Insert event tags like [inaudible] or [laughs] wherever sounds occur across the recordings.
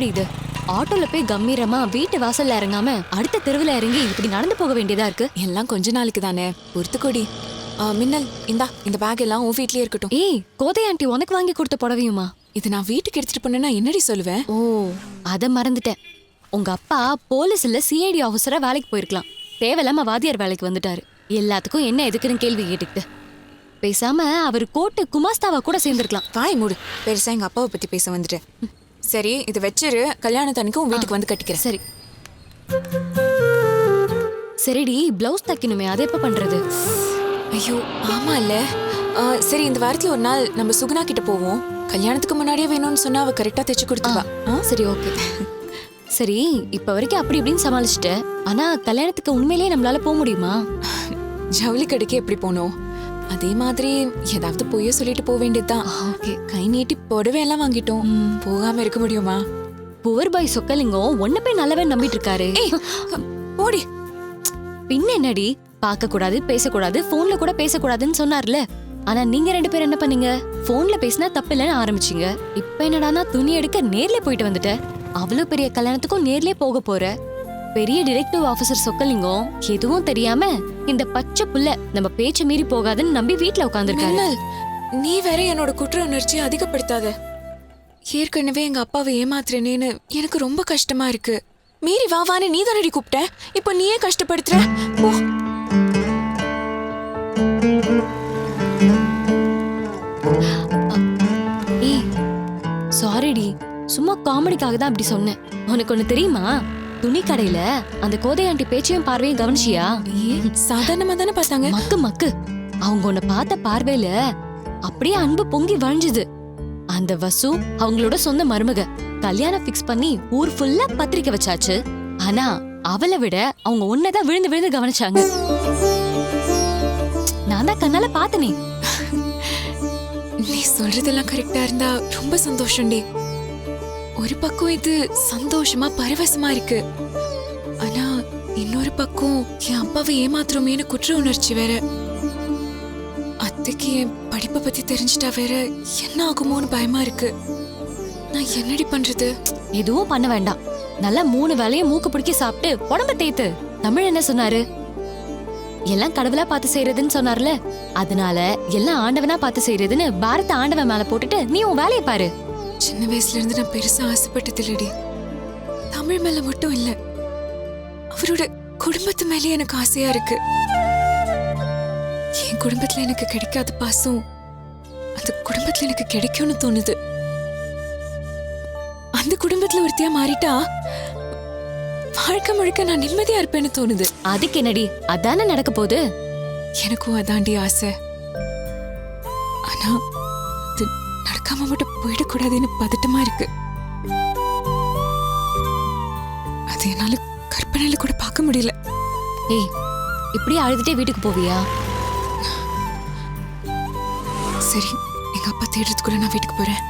என்ன பொழப்படி இது ஆட்டோல போய் கம்பீரமா வீட்டு வாசல்ல இறங்காம அடுத்த தெருவுல இறங்கி இப்படி நடந்து போக வேண்டியதா இருக்கு? எல்லாம் கொஞ்ச நாளைக்கு தானே. பொறுத்துக்கோடி. மின்னல் இந்தா இந்த பேக் எல்லாம் உன் வீட்லயே இருக்கட்டும். ஏய் கோதை ஆண்டி உனக்கு வாங்கி கொடுத்த புடவையுமா? இது நான் வீட்டுக்கு எடுத்துட்டு போனேன்னா என்னடி சொல்லுவேன்? ஓ அத மறந்துட்டேன். உங்க அப்பா போலீஸ்ல சிஐடி ஆபீசரா வேலைக்கு போயிருக்கலாம். தேவையில்லாம வாத்தியார் வேலைக்கு வந்துட்டாரு. எல்லாத்துக்கும் என்ன எதுக்குன்னு கேள்வி கேட்டுக்கிட்டு. பேசாம அவர் கோட்டு குமாஸ்தாவா கூட சேர்ந்திருக்கலாம். வாய் மூடு. பெருசா எங்க அப்பாவை பத்தி பேச வந்துட்டேன். சரி இது வச்சிரு. கல்யாணத்தன்னைக்கு உன் வீட்டுக்கு வந்து கட்டிக்கிறேன். சரி. சரிடி பிளவுஸ் தைக்கணுமே அதை எப்ப பண்றது? ஐயோ ஆமா இல்ல ஆ, சரி இந்த வாரத்துல ஒரு நாள் நம்ம சுகுணா கிட்ட போவோம். கல்யாணத்துக்கு முன்னாடியே வேணும்னு சொன்னா அவ கரெக்டா தைச்சு கொடுத்துருவா. ஆ? சரி ஓகே சரி இப்ப வரைக்கும் அப்படி இப்படின்னு சமாளிச்சுட்ட. ஆனா கல்யாணத்துக்கு உண்மையிலேயே நம்மளால போக முடியுமா? ஜவுளி கடைக்கு எப்படி போனோம்? அதே மாதிரி ஏதாவது பொய்ய சொல்லிட்டு போக வேண்டியதுதான். கை நீட்டி புடவை எல்லாம் வாங்கிட்டோம். போகாம இருக்க முடியுமா? புவர் பாய் சொக்கலிங்கம் ஒன்ன போய் நல்லவன் நம்பிட்டு இருக்காரு. போடி. பின்ன என்னடி? பார்க்க கூடாது பேசக்கூடாது போன்ல கூட பேசக்கூடாதுன்னு சொன்னார்ல. ஆனா நீங்க ரெண்டு பேரும் என்ன பண்ணீங்க? போன்ல பேசினா தப்பு இல்லைன்னு ஆரம்பிச்சீங்க. இப்ப என்னடானா துணி எடுக்க நேர்ல போயிட்டு வந்துட்ட. அவ்வளவு பெரிய கல்யாணத்துக்கும் நேர்லயே போக போற. பெரிய டிரெக்டிவ் ஆபீசர் சொக்கலிங்கம் எதுவும் தெரியாம இந்த பச்சை புள்ள நம்ம பேச்ச மீறி போகாதுன்னு நம்பி வீட்ல உட்காந்துருக்காரு மின்னல் நீ வேற என்னோட குற்ற உணர்ச்சியை அதிகப்படுத்தாத. ஏற்கனவே எங்க அப்பாவை ஏமாத்துறேனேன்னு எனக்கு ரொம்ப கஷ்டமா இருக்கு. மீறி வா வான்னு நீ தானடி கூப்பிட்ட? இப்போ நீயே கஷ்டப்படுத்துற? ஓ ஏய் சாரிடி சும்மா காமெடிக்காக தான் அப்படி சொன்னேன். உனக்கு ஒண்ணு தெரியுமா? துணி கடையில அந்த கோதை ஆண்டி பேச்சையும் பார்வையும் கவனிச்சியா? சாதாரணமா தானே பார்த்தாங்க. மக்கு மக்கு. அவங்க உன்னை பார்த்த பார்வையில அப்படியே அன்பு பொங்கி வழிஞ்சுது. அந்த வசு அவங்களோட சொந்த மருமக. கல்யாணம் ஃபிக்ஸ் பண்ணி ஊர் ஃபுல்லா பத்திரிக்கை வச்சாச்சு. ஆனா அவளை விட அவங்க உன்னதான் விழுந்து விழுந்து கவனிச்சாங்க. நான் தான் கண்ணால பார்த்தனே. நீ சொல்றதெல்லாம் கரெக்டா இருந்தா ரொம்ப சந்தோஷம்டி. ஒரு பக்கம் இது சந்தோஷமா பரவசமா இருக்கு. ஆனா இன்னொரு பக்கம் என் அப்பாவை ஏமாத்துறோமேனு குற்ற உணர்ச்சி வேற. அத்தைக்கு என் படிப்பை பத்தி தெரிஞ்சிட்டா வேற என்ன ஆகுமோன்னு பயமா இருக்கு. நான் என்னடி பண்றது? எதுவும் பண்ண வேண்டாம். நல்லா மூணு வேலையும் மூக்கு பிடிக்க சாப்பிட்டு உடம்ப தேய்த்து. தமிழ் என்ன சொன்னாரு? எல்லாம் கடவுளா பார்த்து செய்யறதுன்னு சொன்னார்ல. அதனால எல்லாம் ஆண்டவனா பார்த்து செய்யறதுன்னு பாரத ஆண்டவன் மேல போட்டுட்டு நீ உன் வேலையை பாரு. சின்ன வயசுல இருந்து நான் பெருசா ஆசைப்பட்டது இல்லடி தமிழ் மேல மட்டும் இல்ல. அவரோட குடும்பத்து மேலே எனக்கு ஆசையா இருக்கு. என் குடும்பத்துல எனக்கு கிடைக்காத பாசம் அந்த குடும்பத்துல எனக்கு கிடைக்கும்னு தோணுது. அந்த குடும்பத்துல ஒருத்தியா மாறிட்டா வாழ்க்கை முழுக்க நான் நிம்மதியா இருப்பேன்னு தோணுது. அதுக்கு என்னடி? அதானே நடக்க போகுது? எனக்கும் அதாண்டி ஆசை. ஆனா நடக்காம மட்டும் போயிடக்கூடாதுன்னு பதட்டமா இருக்கு அது என்னால கற்பனையில கூட பார்க்க முடியல ஏய் இப்படியே அழுதுட்டே வீட்டுக்கு போவியா சரி எங்க அப்பா தேடுறதுக்குள்ள நான் வீட்டுக்கு போறேன்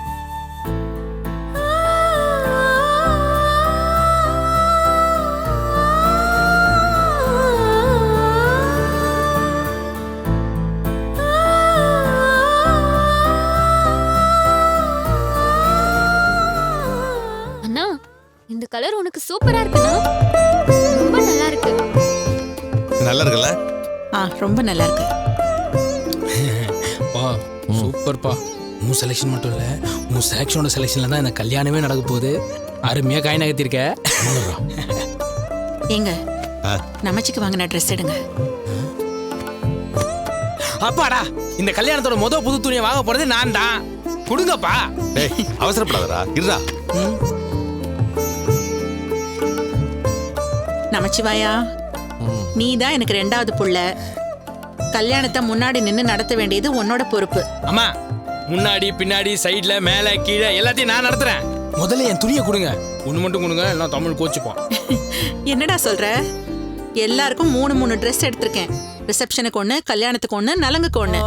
கலர் உனக்கு சூப்பரா இருக்குண்ணா. ரொம்ப நல்லா இருக்கு நல்லா இருக்குல்ல ஆ ரொம்ப நல்லா இருக்கு பா சூப்பர்ப்பா. உன் செலெக்ஷன் மட்டும் இல்லை உன் செலெக்ஷனோட செலெக்ஷனில் தான் இந்த கல்யாணமே நடக்க போகுது. அருமையாக காய் நகர்த்திருக்க ஏங்க ஆ. நமச்சிக்கு வாங்கின ட்ரெஸ் எடுங்க. அப்பாடா இந்த கல்யாணத்தோட முத புது துணியை வாங்க போறது நான் தான் கொடுங்கப்பா. டேய் அவசரப்படாதடா இருடா. நமச்சிவாயா நீ தான் எனக்கு ரெண்டாவது புள்ள. கல்யாணத்தை முன்னாடி நின்று நடத்த வேண்டியது உன்னோட பொறுப்பு. அம்மா முன்னாடி பின்னாடி சைடுல மேலே கீழே எல்லாத்தையும் நான் நடத்துறேன். முதல்ல என் துணியை கொடுங்க. ஒன்று மட்டும் கொடுங்க எல்லாம் தமிழ் கோச்சுப்போம். [laughs] என்னடா சொல்ற? எல்லாருக்கும் மூணு மூணு ட்ரெஸ் எடுத்திருக்கேன். ரிசப்ஷனுக்கு ஒன்று கல்யாணத்துக்கு ஒன்று நலங்குக்கு ஒன்று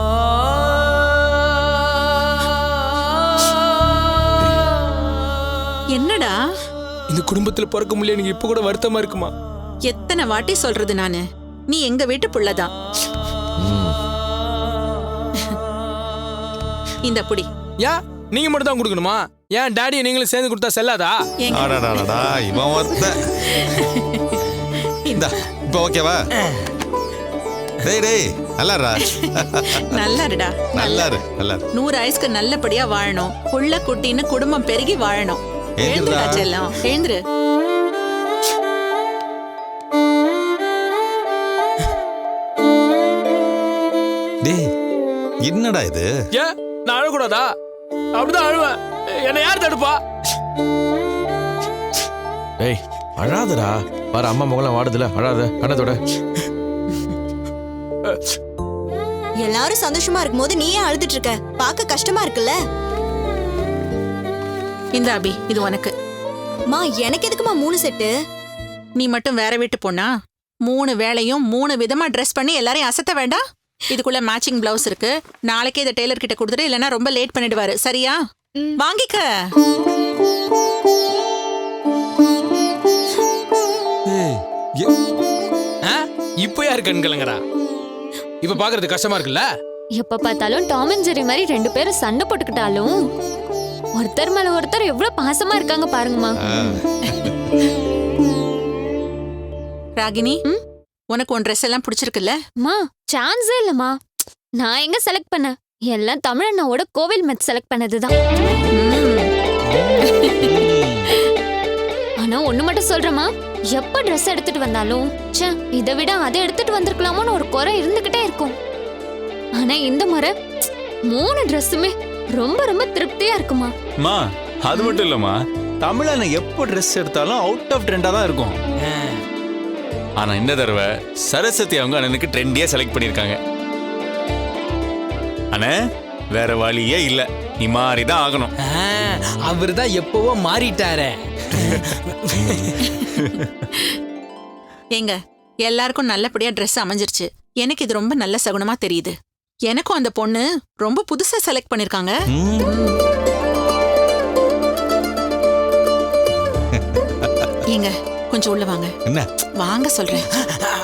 என்னடா? இந்த குடும்பத்தில் பிறக்க முடியல எனக்கு இப்போ கூட வருத்தமா இருக்குமா? எத்தனை வாட்டி சொல்றது நானு? நீ எங்க வீட்டு புள்ளதான் இந்த புடி. ஏன் நீங்க மட்டும் தான் கொடுக்கணுமா? ஏன் டாடி நீங்களும் சேர்ந்து கொடுத்தா செல்லாதா? ஆடாடாடா இவன் ஒருத்த. இந்தா. இப்போ ஓகேவா? டேய் டேய் நல்லாரா நல்லா இருடா நல்லா இரு நல்லா இரு நூறு ஆயுஸ்க்கு நல்லபடியா வாழணும். புள்ள குட்டின்னு குடும்பம் பெருகி வாழணும். எழுந்துடா செல்லம். எழுந்துரு. டேய் என்னடா இது? ஏன் நான் அழக்கூடாதா அப்படிதான் அழுவேன். என்னை யார் தடுப்பா? ஏய் அழாதடா. பாரு அம்மா முகலாம் வாடுதுல. அழாத கண்ணத்தோட எல்லாரும் சந்தோஷமா இருக்கும்போது நீ ஏன் அழுதுட்டு இருக்க? பார்க்க கஷ்டமா இருக்குல்ல? இந்த அபி இது உனக்கு. மா எனக்கு எதுக்குமா மூணு செட்டு? நீ மட்டும் வேற வீட்டு பொண்ணா? மூணு வேளையும் மூணு விதமா ட்ரெஸ் பண்ணி எல்லாரையும் அசத்த வேண்டாம் இதுக்குள்ள மேட்சிங் பிளவுஸ் இருக்கு. நாளைக்கே இதை டெய்லர் கிட்ட கொடுத்துட்டு இல்லைன்னா ரொம்ப லேட் பண்ணிடுவாரு. சரியா? வாங்கிக்க? இப்போ யாரு கண் கலங்குறா? இப்ப பாக்குறது கஷ்டமா இருக்குல்ல? எப்ப பார்த்தாலும் டாம் அண்ட் ஜெரி மாதிரி ரெண்டு பேரும் சண்டை போட்டுக்கிட்டாலும் ஒருத்தர் மேல ஒருத்தர் எவ்வளவு பாசமா இருக்காங்க பாருங்கம்மா. ராகினி உனக்கு உன் ட்ரெஸ் எல்லாம் பிடிச்சிருக்குல்ல? அம்மா சான்ஸே இல்லம்மா. நான் எங்க செலக்ட் பண்ணேன்? எல்லாம் தமிழண்ணாவோட கோவில் மெத் செலக்ட் பண்ணதுதான். ஆனா ஒண்ணு மட்டும் சொல்றேம்மா. எப்ப Dress எடுத்துட்டு வந்தாலும் ச்சே இதை விட அதை எடுத்துட்டு வந்திருக்கலாமோன்னு ஒரு குறை இருந்துகிட்டே இருக்கும். ஆனா இந்த முறை மூணு ட்ரெஸ்ஸுமே ரொம்ப ரொம்ப திருப்தியா இருக்குமா? மா அது மட்டும் இல்லம்மா. தமிழனை எப்போ ட்ரெஸ் எடுத்தாலும் அவுட் ஆஃப் ட்ரெண்டா தான் இருக்கும். ஆனா இந்த தடவை சரஸ்வதி அவங்க அண்ணனுக்கு ட்ரெண்டியா செலக்ட் பண்ணிருக்காங்க அண்ணே வேற வழியே இல்ல. நீ மாறி தான் ஆகணும். அவர் தான் எப்பவோ மாறிட்டாரே. ஏங்க எல்லாருக்கும் நல்லபடியா Dress அமைஞ்சிருச்சு. எனக்கு இது ரொம்ப நல்ல சகுனமா தெரியுது. எனக்கும் அந்த பொண்ணு ரொம்ப புதுசா செலக்ட் பண்ணிருக்காங்க. ம், ஏங்க கொஞ்சம் உள்ள வாங்க. என்ன? வாங்க சொல்றேன்.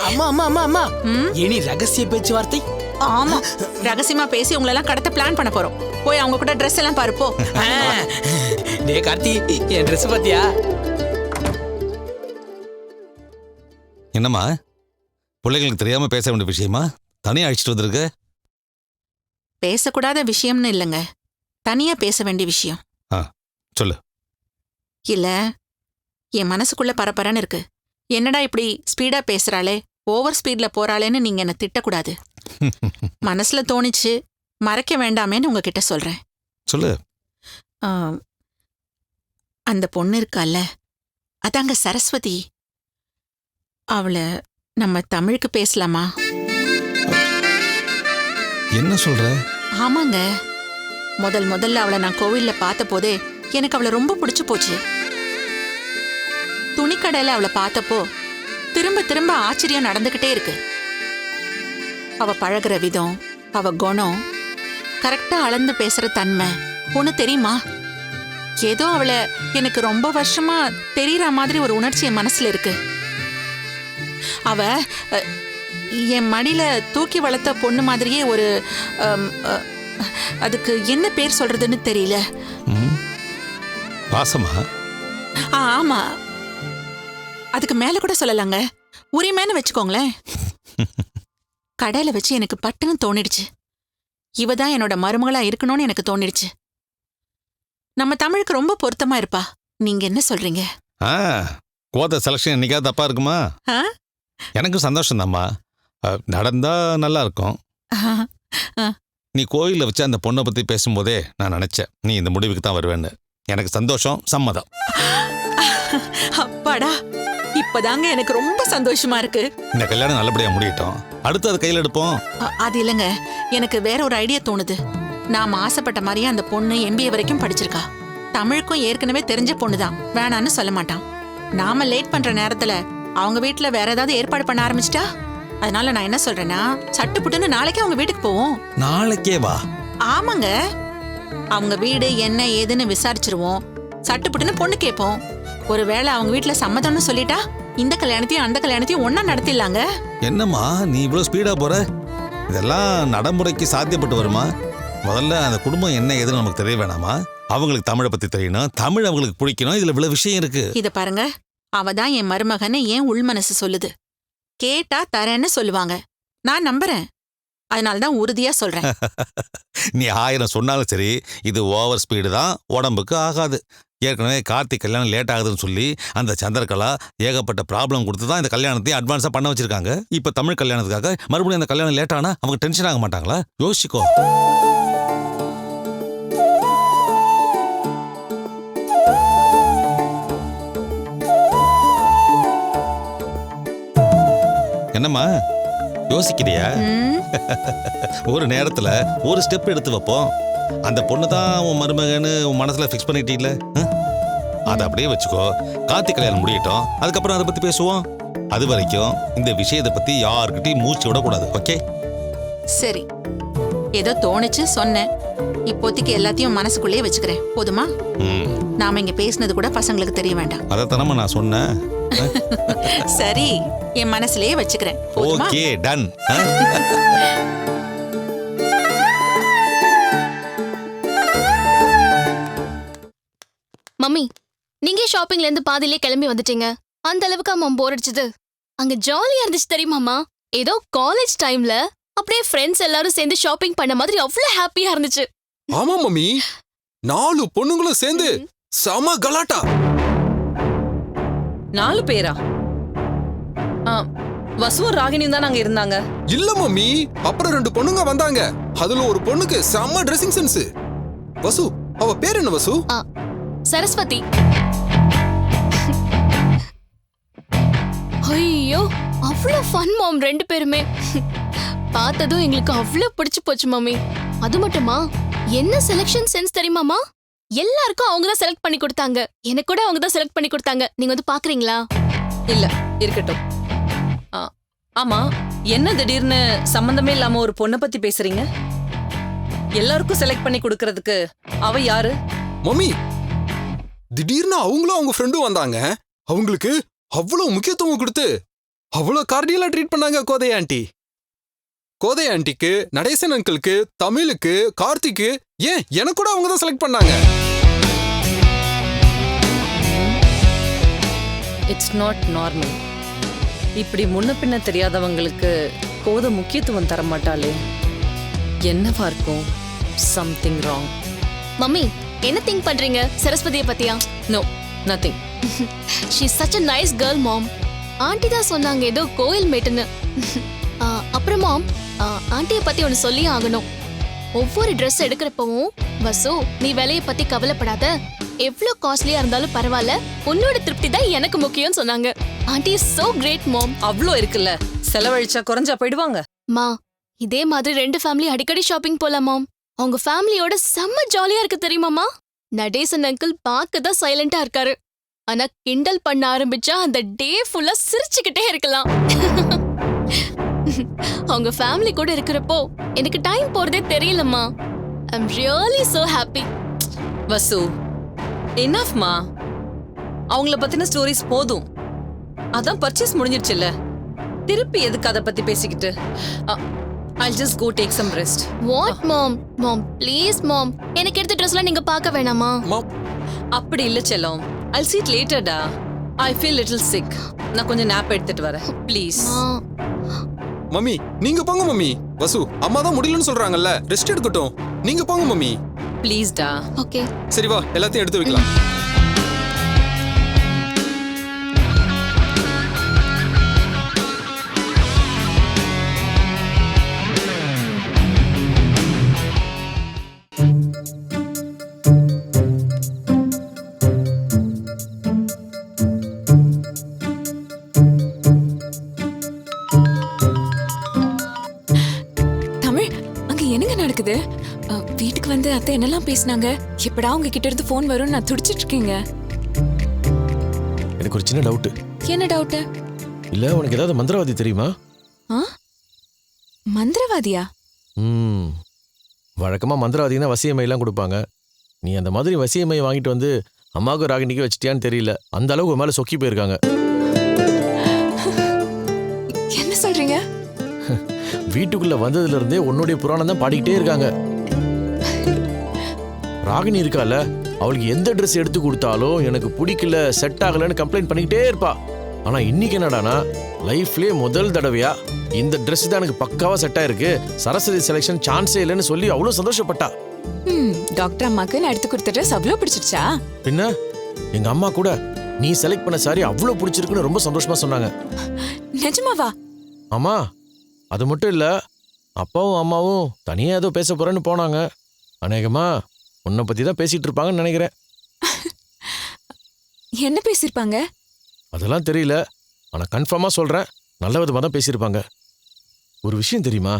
அம்மா அம்மா அம்மா அம்மா. ம்? இனி ரகசிய பேச்சுவார்த்தை? ஆமா. ரகசியமா பேசி உங்களை எல்லாம் கடத்த பிளான் பண்ண போறோம். போய் அவங்க கூட Dress எல்லாம் பாரு போ. ஆ. டேய் கார்த்தி என் Dress பாத்தியா? என்னம்மா? பிள்ளைங்களுக்கு தெரியாம பேச வேண்டிய விஷயமா? தனியா அழைச்சிட்டு வந்திருக்க? பேசக்கூடாத விஷயம்னு இல்லைங்க. தனியா பேச வேண்டிய விஷயம். சொல்லு. இல்ல என் மனசுக்குள்ள பரபரன்னு இருக்கு. என்னடா இப்படி ஸ்பீடா பேசுறாளே? ஓவர் ஸ்பீட்ல போறாளேன்னு நீங்க என்ன திட்டக்கூடாது. [laughs] மனசுல தோணிச்சு மறைக்க வேண்டாமேன்னு உங்ககிட்ட சொல்றேன். சொல்லு. அந்த பொண்ணு இருக்கால்ல? அதாங்க சரஸ்வதி. அவளை நம்ம தமிழுக்கு பேசலாமா? என்ன சொல்ற? ஆமாங்க. முதல் முதல்ல அவளை நான் கோவில்ல பார்த்த போதே எனக்கு அவளை ரொம்ப பிடிச்சு போச்சு. துணிக்கடையில அவளை பார்த்தப்போ திரும்ப திரும்ப ஆச்சரியம் நடந்துகிட்டே இருக்கு. அவ பழகுற விதம் அவ குணம் கரெக்டா அளந்து பேசுற தன்மை ஒண்ணு தெரியுமா? ஏதோ அவளை எனக்கு ரொம்ப வருஷமா தெரியற மாதிரி ஒரு உணர்ச்சி என் மனசுல இருக்கு. அவ என் மடியில தூக்கி வளர்த்த பொண்ணு மாதிரியே ஒரு அதுக்கு என்ன பேர் சொல்றதுன்னு தெரியல. பாசமா? ஆமா. அதுக்கு மேல கூட சொல்லலாங்க. உரிமைன்னு வச்சுக்கோங்களேன். [laughs] கடையில வச்சு எனக்கு பட்டுன்னு தோணிடுச்சு. இவ தான் என்னோட மருமகளா இருக்கணும்னு எனக்கு தோணிடுச்சு. நம்ம தமிழுக்கு ரொம்ப பொருத்தமா இருப்பா. நீங்க என்ன சொல்றீங்க? கோத செலக்ஷன் என்னைக்காவது தப்பா இருக்குமா? எனக்கும் சந்தோஷம் தாம்மா நடந்தா நல்லா இருக்கும் நீ கோயில்ல வச்சு அந்த பொண்ணை பத்தி பேசும்போதே நான் நினைச்சேன் நீ இந்த முடிவுக்கு தான் வருவேன்னு. எனக்கு சந்தோஷம் சம்மதம். அப்பாடா இப்பதாங்க எனக்கு ரொம்ப சந்தோஷமா இருக்கு. இந்த கல்யாணம் நல்லபடியா முடியட்டும். அடுத்து அதை கையில் எடுப்போம். அது இல்லைங்க. எனக்கு வேற ஒரு ஐடியா தோணுது. நாம ஆசைப்பட்ட மாதிரியே அந்த பொண்ணு எம்பிஏ வரைக்கும் படிச்சிருக்கா. தமிழுக்கும் ஏற்கனவே தெரிஞ்ச பொண்ணுதான். வேணான்னு சொல்ல மாட்டான். நாம லேட் பண்ற நேரத்துல அவங்க வீட்ல வேற ஏதாவது ஏற்பாடு பண்ண ஆரம்பிச்சிட்டா? அதனால நான் என்ன சொல்றேன்னா சட்டு புட்டுன்னு நாளைக்கே அவங்க வீட்டுக்கு போவோம். நாளைக்கே வா. ஆமாங்க. அவங்க வீடு என்ன ஏதுன்னு விசாரிச்சிருவோம். சட்டு புட்டுன்னு பொண்ணு கேட்போம். ஒருவேளை அவங்க வீட்ல சம்மதம்னு சொல்லிட்டா இந்த கல்யாணத்தையும் அந்த கல்யாணத்தையும் ஒண்ணா நடத்திடலாங்க. என்னம்மா நீ இவ்வளோ ஸ்பீடா போற? இதெல்லாம் நடைமுறைக்கு சாத்தியப்பட்டு வருமா? முதல்ல அந்த குடும்பம் என்ன ஏதுன்னு நமக்கு தெரிய வேணாமா? அவங்களுக்கு தமிழை பத்தி தெரியணும் தமிழ் அவங்களுக்கு பிடிக்கணும் இதுல இவ்வளவு விஷயம் இருக்கு. இத பாருங்க. அவ தான் என் மருமகன்னு ஏன் உள் மனசு சொல்லுது? கேட்டா தரேன்னு சொல்லுவாங்க. நான் நம்புறேன். அதனால்தான் உறுதியா சொல்றேன். [laughs] நீ ஆயிரம் சொன்னாலும் சரி இது ஓவர் ஸ்பீடு தான் உடம்புக்கு ஆகாது. ஏற்கனவே கார்த்திக் கல்யாணம் லேட் ஆகுதுன்னு சொல்லி அந்த சந்திரகலா ஏகப்பட்ட ப்ராப்ளம் கொடுத்து தான் இந்த கல்யாணத்தையும் அட்வான்ஸாக பண்ண வச்சிருக்காங்க. இப்போ தமிழ் கல்யாணத்துக்காக மறுபடியும் அந்த கல்யாணம் லேட் ஆனால் அவங்க டென்ஷன் ஆக மாட்டாங்களா? யோசிக்கோ யோசிக்கிறியா? [laughs] ஒரு நேரத்துல ஒரு ஸ்டெப் எடுத்து வைப்போம். அந்த பொண்ணு தான் உன் மருமகன்னு உன் மனசுல ஃபிக்ஸ் பண்ணிட்டீல அதை அப்படியே வச்சுக்கோ. கார்த்திக் கல்யாணம் முடியட்டும். அதுக்கப்புறம் அதை பத்தி பேசுவோம். அது வரைக்கும் இந்த விஷயத்தை பத்தி யாருக்கிட்டையும் மூச்சு விடக்கூடாது. ஓகே? சரி. ஏதோ தோணுச்சு சொன்னேன். இப்போதைக்கு எல்லாத்தையும் மனசுக்குள்ளேயே வச்சுக்கிறேன். போதுமா? நாம இங்க பேசினது கூட பசங்களுக்கு தெரிய வேண்டாம். அதைத்தானம்மா நான் சொன்னேன். சரி என் மனசுலயே வச்சுக்கிறேன். போதுமா? Okay done. மம்மி நீங்க ஷாப்பிங்ல இருந்து பாதியிலே கிளம்பி வந்துட்டீங்க. அந்த அளவுக்கு அம்மா போர் அடிச்சது. அங்க ஜாலியா இருந்துச்சு தெரியுமாமா ஏதோ காலேஜ் டைம்ல அப்படியே ஃப்ரெண்ட்ஸ் எல்லாரும் சேர்ந்து ஷாப்பிங் பண்ண மாதிரி அவ்வளவு ஹாப்பியா இருந்துச்சு. ஆமா மம்மி. நாலு பொண்ணுங்களும் சேர்ந்து செம கலாட்டா. நாலு பேரா? ஆ, வசுவும் ராகினியும் தான் அங்க இருந்தாங்க? இல்ல மம்மி அப்புறம் ரெண்டு பொண்ணுங்க வந்தாங்க. அதுல ஒரு பொண்ணுக்கு செம்ம ட்ரெஸ்ஸிங் சென்ஸ் வசு அவ பேர் என்ன வசு? ஆ, சரஸ்வதி. ஐயோ அவ்வளவு ஃபன் மாம் ரெண்டு பேருமே. பார்த்ததும் எங்களுக்கு அவ்வளவு பிடிச்சு போச்சு மம்மி. அது மட்டுமா? என்ன செலெக்ஷன் சென்ஸ் தெரியுமாமா எல்லாருக்கும் அவங்க தான் செலக்ட் பண்ணி கொடுத்தாங்க. எனக்கு கூட அவங்க தான் செலக்ட் பண்ணி கொடுத்தாங்க. நீங்க வந்து பாக்குறீங்களா? இல்ல இருக்கட்டும். ஆ, ஆமா என்ன திடீர்னு சம்பந்தமே இல்லாம ஒரு பொண்ணை பத்தி பேசுறீங்க? எல்லாருக்கும் செலக்ட் பண்ணி கொடுக்கறதுக்கு அவ யாரு? மம்மி திடீர்னு அவங்களும் அவங்க ஃப்ரெண்டும் வந்தாங்க. அவங்களுக்கு அவ்வளவு முக்கியத்துவம் கொடுத்து அவ்வளவு கார்டியலா ட்ரீட் பண்ணாங்க கோதை ஆண்டி கோதை ஆண்டிக்கு நடேசன் அங்கிளுக்கு தமிழுக்கு கார்த்திக்கு ஏன் எனக்கு கூட அவங்க தான் செலக்ட் பண்ணாங்க? இட்ஸ் நாட் நார்மல் இப்படி முன்ன பின்ன தெரியாதவங்களுக்கு கோத முக்கியத்துவம் தர மாட்டாளே. என்னவா இருக்கும் சம்திங் ராங் மம்மி என்ன திங்க் பண்றீங்க? சரஸ்வதியை பத்தியா? No nothing she such a nice girl mom aunty தான் சொன்னாங்க ஏதோ கோயில் மேட்டுன்னு. [laughs] அப்புறம்? மாம் ஆண்டியை பத்தி ஒன்று சொல்லி ஆகணும். ஒவ்வொரு ட்ரெஸ் எடுக்கிறப்பவும் வசு நீ விலையை பத்தி கவலைப்படாத. எவ்வளோ காஸ்ட்லியா இருந்தாலும் பரவாயில்ல. உன்னோட திருப்தி தான் எனக்கு முக்கியம்னு சொன்னாங்க. Aunty is so great mom அவ்வளோ இருக்குல்ல. செலவழிச்சா குறைஞ்சா போயிடுவாங்க. மா இதே மாதிரி ரெண்டு ஃபேமிலி அடிக்கடி ஷாப்பிங் போலாம் அவங்க ஃபேமிலியோட செம்ம ஜாலியா இருக்கு தெரியுமாமா நடேசன் அங்கிள் பார்க்க தான் சைலண்டா இருக்காரு. ஆனா கிண்டல் பண்ண ஆரம்பிச்சா அந்த டே ஃபுல்லா சிரிச்சுக்கிட்டே இருக்கலாம். [laughs] அவங்க ஃபேமிலி கூட இருக்கிறப்போ எனக்கு டைம் போறதே தெரியலம்மா. I'm really so happy Vasu என்னாஃப்மா அவங்கள பத்தின ஸ்டோரிஸ் போதும். அதான் பர்ச்சேஸ் முடிஞ்சிருச்சுல்ல. திருப்பி எதுக்கு அதை பத்தி பேசிக்கிட்டு? I just go take some rest what mom mom please mom எனக்கு எடுத்த ட்ரெஸ்லாம் நீங்க பார்க்க வேணாமா? அப்படி இல்ல செல்லம். ஐ சீட் லேட்டர்டா ஐ ஃபீல் லிட்டில் சிக் நான் கொஞ்சம் நாப் எடுத்துட்டு வரேன். ப்ளீஸ் மம்மி நீங்க போங்க மம்மி. வசு அம்மா தான் முடியலன்னு சொல்றாங்கல்ல ரெஸ்ட் எடுக்கட்டும். நீங்க போங்க மம்மி. ப்ளீஸ்டா ஓகே சரி வா எல்லாத்தையும் எடுத்து வைக்கலாம். வந்து அத்தை என்னெல்லாம் பேசினாங்க? எப்படா உங்க கிட்ட இருந்து ஃபோன் வரும்னு நான் துடிச்சிட்டு இருக்கேங்க எனக்கு ஒரு சின்ன டவுட் என்ன டவுட்டு இல்ல உனக்கு ஏதாவது மந்திரவாதி தெரியுமா? ஆ? மந்திரவாதியா? ம். வழக்கமா மந்திரவாதிங்க தான் வசியமையெல்லாம் கொடுப்பாங்க. நீ அந்த மாதிரி வசியமை வாங்கிட்டு வந்து அம்மாவுக்கு ராகினிக்கு வச்சிட்டியான்னு தெரியல. அந்த அளவுக்கு உன் மேல சொக்கி போயிருக்காங்க. என்ன சொல்றீங்க? [laughs] வீட்டுக்குள்ள வந்ததுல இருந்தே உன்னுடைய புராணம் தான் பாடிக்கிட்டே இருக்காங்க. ராகினி இருக்கால அவளுக்கு எந்த ட்ரெஸ் எடுத்து கொடுத்தாலும் எனக்கு பிடிக்கல செட் ஆகலன்னு கம்ப்ளைண்ட் பண்ணிக்கிட்டே இருப்பா. ஆனா இன்னைக்கு என்னடானா லைஃப்லயே முதல் தடவையா இந்த Dress தான் எனக்கு பக்காவா செட் ஆயிருக்கு. சரஸ்வதி செலெக்ஷன் சான்ஸே இல்லைன்னு சொல்லி அவ்வளவு சந்தோஷப்பட்டா. டாக்டர் அம்மாக்கு நான் எடுத்து கொடுத்த ட்ரெஸ் அவ்வளோ பிடிச்சிருச்சா? பின்ன எங்க அம்மா கூட நீ செலக்ட் பண்ண சாரி அவ்வளவு பிடிச்சிருக்குன்னு ரொம்ப சந்தோஷமா சொன்னாங்க. நிஜமாவா? ஆமா அது மட்டும் இல்ல அப்பாவும் அம்மாவும் தனியா ஏதோ பேச போறேன்னு போனாங்க. அநேகமா உன்னை பத்தி தான் பேசிட்டு இருப்பாங்கன்னு நினைக்கிறேன். [laughs] என்ன பேசியிருப்பாங்க? அதெல்லாம் தெரியல. ஆனா கன்ஃபார்மா சொல்றேன். நல்ல விதமா தான் பேசியிருப்பாங்க. ஒரு விஷயம் தெரியுமா?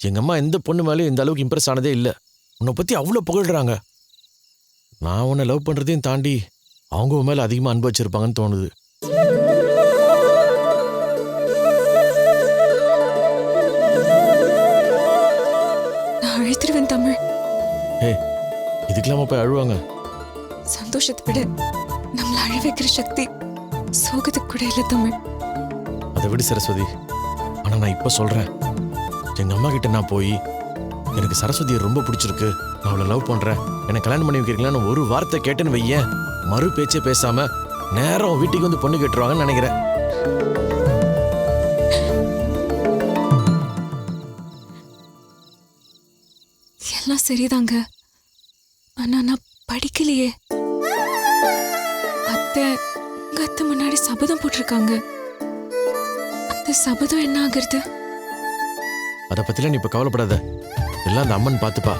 எங்க அம்மா எந்த பொண்ணு மேலேயும் இந்த அளவுக்கு இம்ப்ரெஸ் ஆனதே இல்லை. உன்னை பத்தி அவ்வளோ புகழ்றாங்க. நான் உன்னை லவ் பண்றதையும் தாண்டி அவங்க மேல அதிகமா அன்பு வச்சிருப்பாங்கன்னு தோணுது. இதுக்கெல்லாம போய் அழுவாங்க சந்தோஷத்தை விட நம்மள அழ வைக்கிற சக்தி சோகத்துக்கு கூட இல்லை தமிழ் அதை விடு சரஸ்வதி ஆனா நான் இப்ப சொல்றேன் எங்க அம்மா கிட்ட நான் போய் எனக்கு சரஸ்வதியை ரொம்ப பிடிச்சிருக்கு நான் அவளை லவ் பண்றேன் எனக்கு கல்யாணம் பண்ணி வைக்கிறீங்களான்னு ஒரு வார்த்தை கேட்டேன்னு வையேன் மறு பேச்சே பேசாம நேரம் வீட்டுக்கு வந்து பொண்ணு கேட்டுருவாங்கன்னு நினைக்கிறேன் எல்லாம் சரிதாங்க ஆனா நான் படிக்கலையே. அத்தை உங்க அத்தை முன்னாடி சபதம் போட்டிருக்காங்க. அந்த சபதம் என்ன ஆகுறது? அதை பத்திலாம் நீ இப்ப கவலைப்படாத. எல்லாம் அந்த அம்மன் பார்த்துப்பா.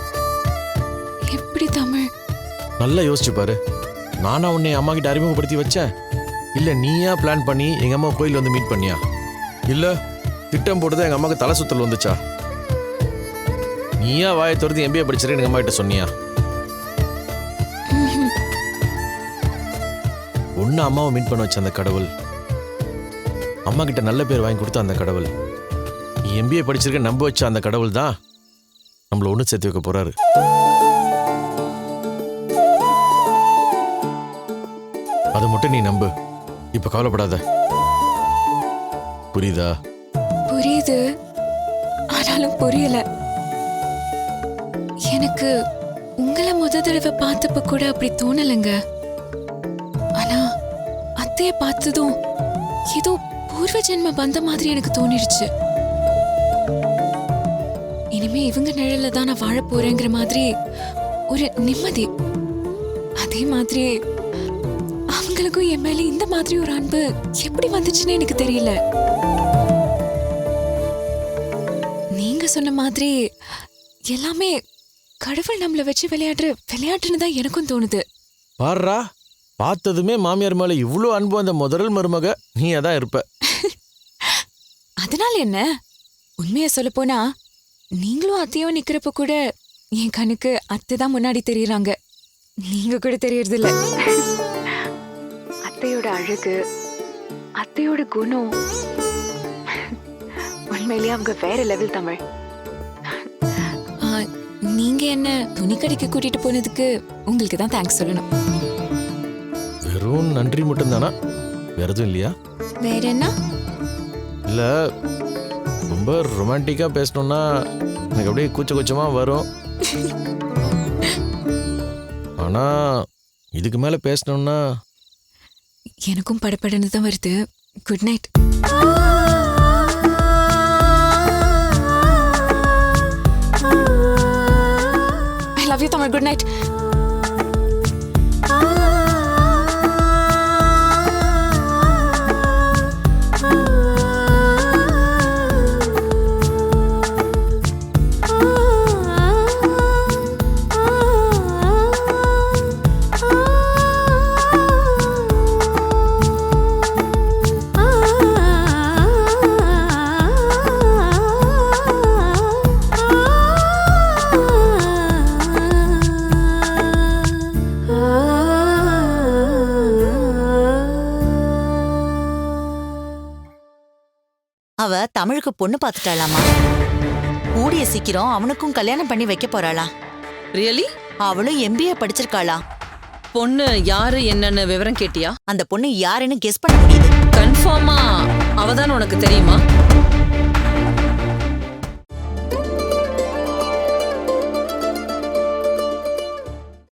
எப்படி தமிழ்? நல்லா யோசிச்சு பாரு. நானா உன்னை அம்மா கிட்ட அறிமுகப்படுத்தி வச்சேன். இல்ல நீயா பிளான் பண்ணி எங்க அம்மா கோயில் வந்து மீட் பண்ணியா? இல்ல திட்டம் போட்டுதான் எங்க அம்மாவுக்கு தலை சுத்தல் வந்துச்சா? நீயா வாயை திறந்து எம்பிஏ படிச்சிருக்க எங்க அம்மா கிட்ட சொன்னியா? ஒன்னு அம்மாவை மீட் பண்ண வச்ச அந்த கடவுள். அம்மா கிட்ட நல்ல பேர் வாங்கி கொடுத்த அந்த கடவுள். எம்பிஏ படிச்சிருக்க நம்ப வச்ச அந்த கடவுள் தான் நம்மள ஒன்று சேர்த்து வைக்க போறாரு. அதை மட்டும் நீ நம்பு. இப்ப கவலைப்படாத. புரியுதா? புரியுது. ஆனாலும் புரியல. எனக்கு உங்களை முத தடவை பார்த்தப்ப கூட அப்படி தோணலைங்க. அத்தைய பார்த்ததும் ஏதோ பூர்வ ஜென்ம பந்த மாதிரி எனக்கு தோணிடுச்சு. இனிமே இவங்க நிழல்ல தான் நான் வாழ போறேங்கிற மாதிரி ஒரு நிம்மதி. அதே மாதிரி அவங்களுக்கும் என் மேல இந்த மாதிரி ஒரு அன்பு எப்படி வந்துச்சுன்னு எனக்கு தெரியல. நீங்க சொன்ன மாதிரி எல்லாமே கடவுள் நம்மள வச்சு விளையாடுற விளையாட்டுன்னு தான் எனக்கும் தோணுது. பாடுறா. பார்த்ததுமே மாமியார் மேல இவ்வளோ அன்பு அந்த முதல் மருமக நீ தான் இருப்ப. [laughs] அதனால என்ன? உண்மையை சொல்ல போனா நீங்களும் அத்தையும் நிக்கிறப்ப கூட என் கண்ணுக்கு அத்தை தான் முன்னாடி தெரியறாங்க. நீங்க கூட தெரியறது இல்ல அத்தையோட அழகு அத்தையோட குணம். உண்மையிலேயே அவங்க வேற லெவல் தமிழ். ஆ, நீங்க என்ன துணி கடைக்கு கூட்டிட்டு போனதுக்கு உங்களுக்கு தான் தேங்க்ஸ் சொல்லணும். வெறும் நன்றி மட்டும்தானா? வேற எதுவும் இல்லையா? வேற என்ன? இல்ல ரொம்ப ரொமான்டிக்கா பேசணும்னா எனக்கு அப்படியே கூச்ச கூச்சமா வரும். ஆனா இதுக்கு மேல பேசணும்னா எனக்கும் படப்படன்னு தான் வருது. Good night I love you Tamil good night அவ தமிழுக்கு பொண்ணு பார்த்துட்டாளாமா கூடிய சீக்கிரம் அவனுக்கும் கல்யாணம் பண்ணி வைக்க போறாளா? ரியலி அவளும் எம்பிஏ படிச்சிருக்காளா? பொண்ணு யாரு என்னன்னு விவரம் கேட்டியா? அந்த பொண்ணு யாருன்னு கெஸ் பண்ண முடியுது. கன்ஃபார்மா அவதான் உனக்கு தெரியுமா?